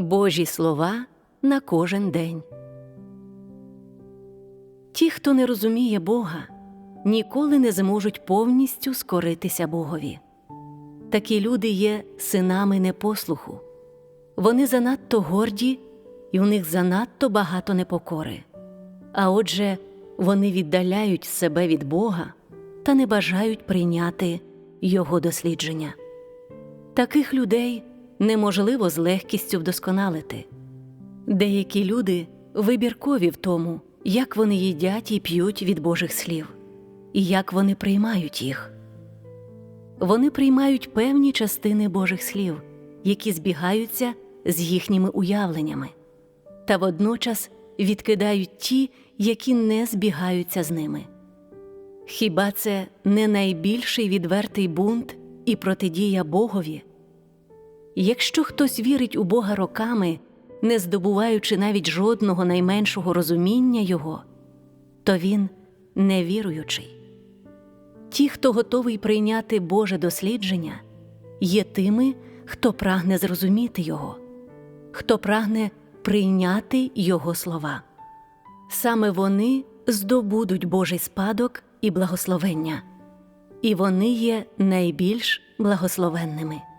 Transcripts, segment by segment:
Божі слова на кожен день. Ті, хто не розуміє Бога, ніколи не зможуть повністю скоритися Богові. Такі люди є синами непослуху. Вони занадто горді, і у них занадто багато непокори. А отже, вони віддаляють себе від Бога та не бажають прийняти Його дослідження. Таких людей неможливо з легкістю вдосконалити. Деякі люди вибіркові в тому, як вони їдять і п'ють від Божих слів, і як вони приймають їх. Вони приймають певні частини Божих слів, які збігаються з їхніми уявленнями, та водночас відкидають ті, які не збігаються з ними. Хіба це не найбільший відвертий бунт і протидія Богові? Якщо хтось вірить у Бога роками, не здобуваючи навіть жодного найменшого розуміння Його, то він невіруючий. Ті, хто готовий прийняти Боже дослідження, є тими, хто прагне зрозуміти Його, хто прагне прийняти Його слова. Саме вони здобудуть Божий спадок і благословення, і вони є найбільш благословенними.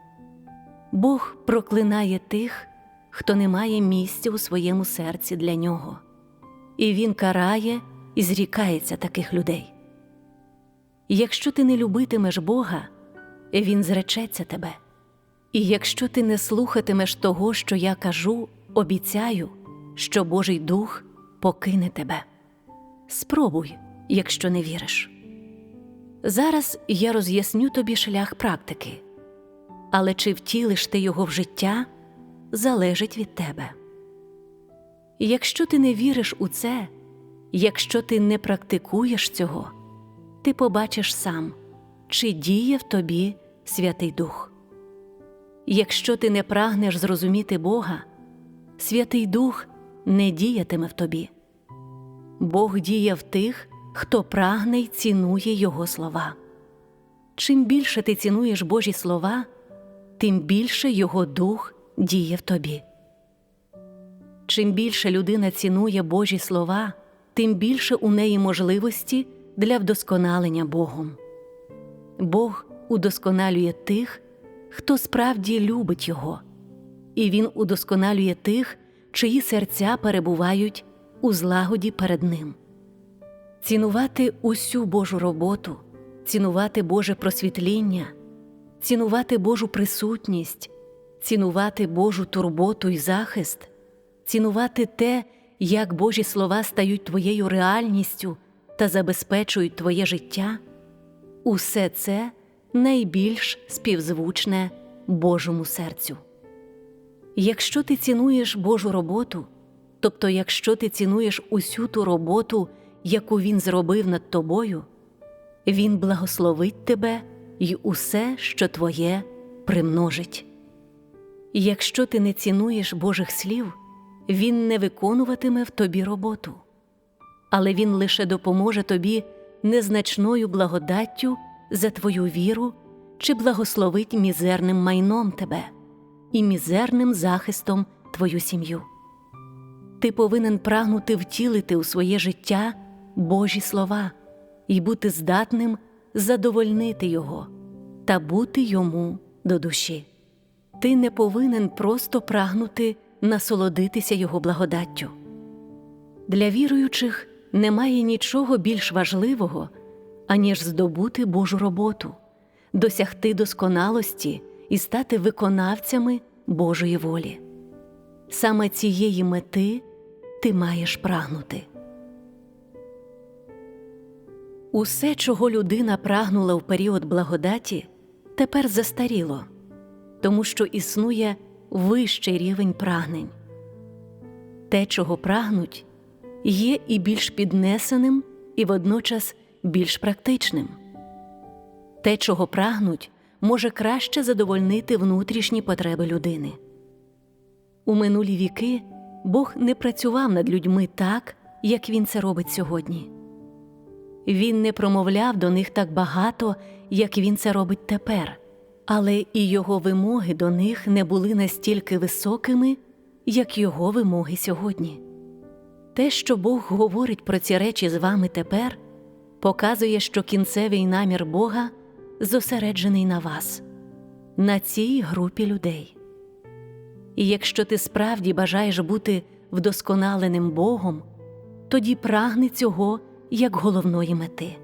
Бог проклинає тих, хто не має місця у своєму серці для нього, і Він карає і зрікається таких людей. Якщо ти не любитимеш Бога, Він зречеться тебе. І якщо ти не слухатимеш того, що я кажу, обіцяю, що Божий Дух покине тебе. Спробуй, якщо не віриш. Зараз я роз'ясню тобі шлях практики, але чи втілиш ти його в життя, залежить від тебе. Якщо ти не віриш у це, якщо ти не практикуєш цього, ти побачиш сам, чи діє в тобі Святий Дух. Якщо ти не прагнеш зрозуміти Бога, Святий Дух не діятиме в тобі. Бог діє в тих, хто прагне й цінує Його слова. Чим більше ти цінуєш Божі слова, тим більше Його Дух діє в тобі. Чим більше людина цінує Божі слова, тим більше у неї можливості для вдосконалення Богом. Бог удосконалює тих, хто справді любить Його, і Він удосконалює тих, чиї серця перебувають у злагоді перед Ним. Цінувати усю Божу роботу, цінувати Боже просвітління, цінувати Божу присутність, цінувати Божу турботу і захист, цінувати те, як Божі слова стають твоєю реальністю та забезпечують твоє життя, усе це найбільш співзвучне Божому серцю. Якщо ти цінуєш Божу роботу, тобто якщо ти цінуєш усю ту роботу, яку Він зробив над тобою, Він благословить тебе й усе, що твоє, примножить. Якщо ти не цінуєш Божих слів, Він не виконуватиме в тобі роботу, але Він лише допоможе тобі незначною благодаттю за твою віру чи благословить мізерним майном тебе і мізерним захистом твою сім'ю. Ти повинен прагнути втілити у своє життя Божі слова і бути здатним задовольнити Його та бути йому до душі. Ти не повинен просто прагнути насолодитися Його благодаттю. Для віруючих немає нічого більш важливого, аніж здобути Божу роботу, досягти досконалості і стати виконавцями Божої волі. Саме цієї мети ти маєш прагнути. Усе, чого людина прагнула в період благодаті, тепер застаріло, тому що існує вищий рівень прагнень. Те, чого прагнуть, є і більш піднесеним, і водночас більш практичним. Те, чого прагнуть, може краще задовольнити внутрішні потреби людини. У минулі віки Бог не працював над людьми так, як Він це робить сьогодні. Він не промовляв до них так багато, як він це робить тепер, але і його вимоги до них не були настільки високими, як Його вимоги сьогодні. Те, що Бог говорить про ці речі з вами тепер, показує, що кінцевий намір Бога зосереджений на вас, на цій групі людей. І якщо ти справді бажаєш бути вдосконаленим Богом, тоді прагни цього як головної мети.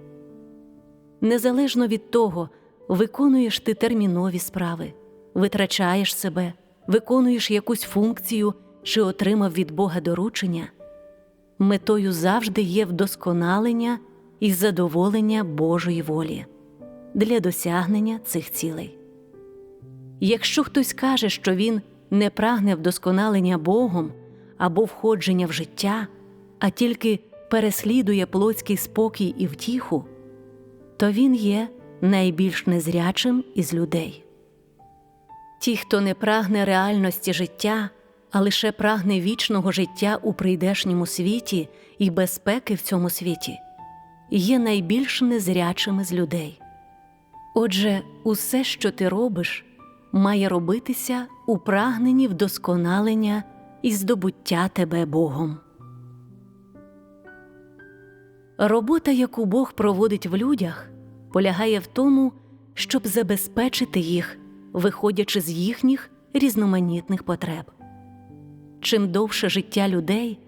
Незалежно від того, виконуєш ти термінові справи, витрачаєш себе, виконуєш якусь функцію чи отримав від Бога доручення, метою завжди є вдосконалення і задоволення Божої волі для досягнення цих цілей. Якщо хтось каже, що він не прагне вдосконалення Богом або входження в життя, а тільки переслідує плотський спокій і втіху, то він є найбільш незрячим із людей. Ті, хто не прагне реальності життя, а лише прагне вічного життя у прийдешньому світі і безпеки в цьому світі, є найбільш незрячими з людей. Отже, усе, що ти робиш, має робитися у прагненні вдосконалення і здобуття тебе Богом. Робота, яку Бог проводить в людях, полягає в тому, щоб забезпечити їх, виходячи з їхніх різноманітних потреб. Чим довше життя людей,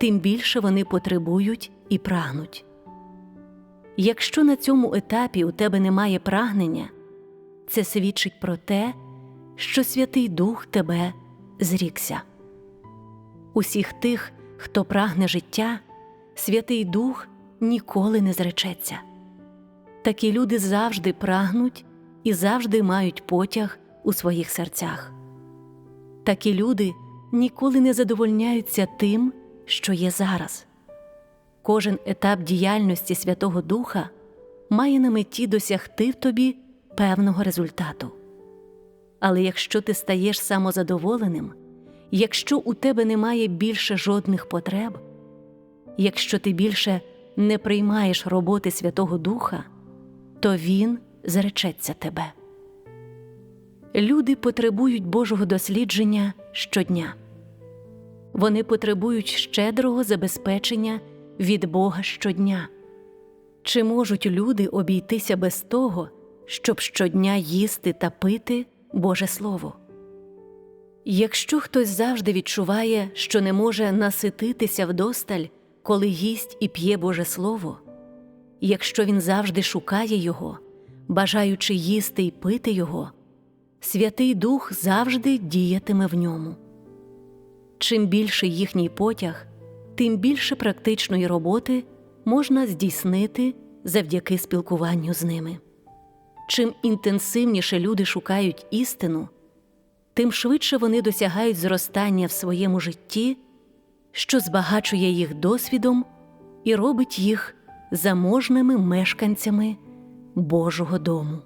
тим більше вони потребують і прагнуть. Якщо на цьому етапі у тебе немає прагнення, це свідчить про те, що Святий Дух тебе зрікся. Усіх тих, хто прагне життя, Святий Дух ніколи не зречеться. Такі люди завжди прагнуть і завжди мають потяг у своїх серцях. Такі люди ніколи не задовольняються тим, що є зараз. Кожен етап діяльності Святого Духа має на меті досягти в тобі певного результату. Але якщо ти стаєш самозадоволеним, якщо у тебе немає більше жодних потреб, якщо ти більше не приймаєш роботи Святого Духа, то Він зречеться тебе. Люди потребують Божого дослідження щодня. Вони потребують щедрого забезпечення від Бога щодня. Чи можуть люди обійтися без того, щоб щодня їсти та пити Боже Слово? Якщо хтось завжди відчуває, що не може насититися вдосталь, коли їсть і п'є Боже Слово, якщо він завжди шукає Його, бажаючи їсти і пити Його, Святий Дух завжди діятиме в ньому. Чим більше їхній потяг, тим більше практичної роботи можна здійснити завдяки спілкуванню з ними. Чим інтенсивніше люди шукають істину, тим швидше вони досягають зростання в своєму житті, що збагачує їх досвідом і робить їх заможними мешканцями Божого дому.